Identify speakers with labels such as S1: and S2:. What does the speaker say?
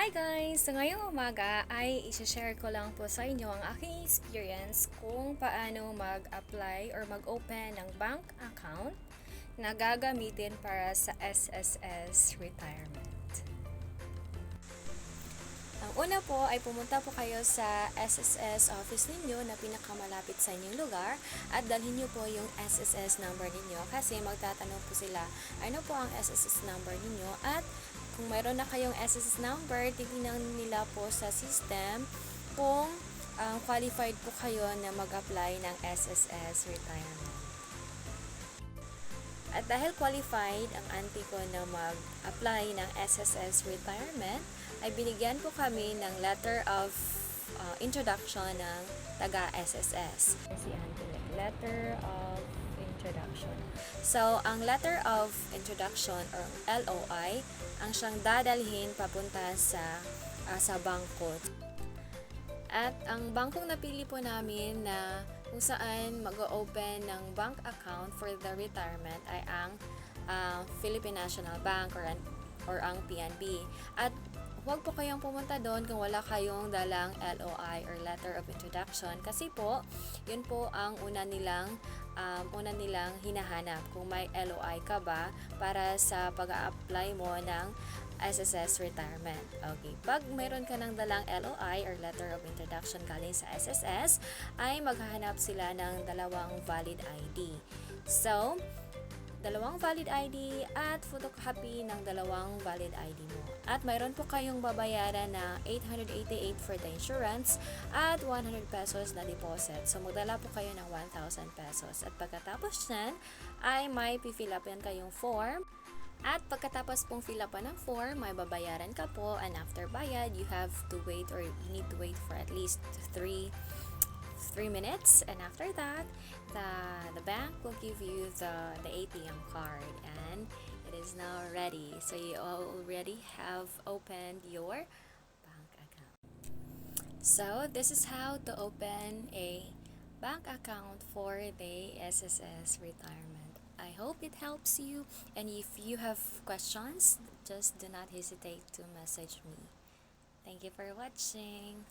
S1: Hi guys! So ngayong umaga ay isi-share ko lang po sa inyo ang aking experience kung paano mag-apply or mag-open ng bank account na gagamitin para sa SSS retirement. Ang una po ay pumunta po kayo sa SSS office ninyo na pinakamalapit sa inyong lugar at dalhin niyo po yung SSS number ninyo kasi magtatanong po sila ano po ang SSS number ninyo at kung mayroon na kayong SSS number, titingnan nila po sa system kung um, qualified po kayo na mag-apply ng SSS retirement. At dahil qualified ang auntie ko na mag-apply ng SSS retirement, ay binigyan po kami ng letter of uh, introduction ng taga-SSS. Si auntie, letter of introduction. So, ang letter of introduction or LOI, ang siyang dadalhin papunta sa ah, sa bangko. At ang bangkong napili po namin na kung saan mag-open ng bank account for the retirement ay ang ah, Philippine National Bank or, or ang PNB. At huwag po kayong pumunta doon kung wala kayong dalang LOI or letter of introduction kasi po, yun po ang una nilang um, una nilang hinahanap kung may LOI ka ba para sa pag-apply mo ng SSS retirement. Okay, pag mayroon ka ng dalang LOI or letter of introduction galing sa SSS, ay maghahanap sila ng dalawang valid ID. So, dalawang valid ID at photocopy ng dalawang valid ID mo. At mayroon po kayong babayaran na 888 for the insurance at 100 pesos na deposit. So magdala po kayo ng 1,000 pesos. At pagkatapos nyan, ay may pifill up yan kayong form. At pagkatapos pong fill up ng form, may babayaran ka po and after bayad, you have to wait or you need to wait for at least 3 three minutes and after that the the bank will give you the the ATM card and it is now ready. So you already have opened your bank account. So this is how to open a bank account for the SSS retirement. I hope it helps you and if you have questions just do not hesitate to message me. Thank you for watching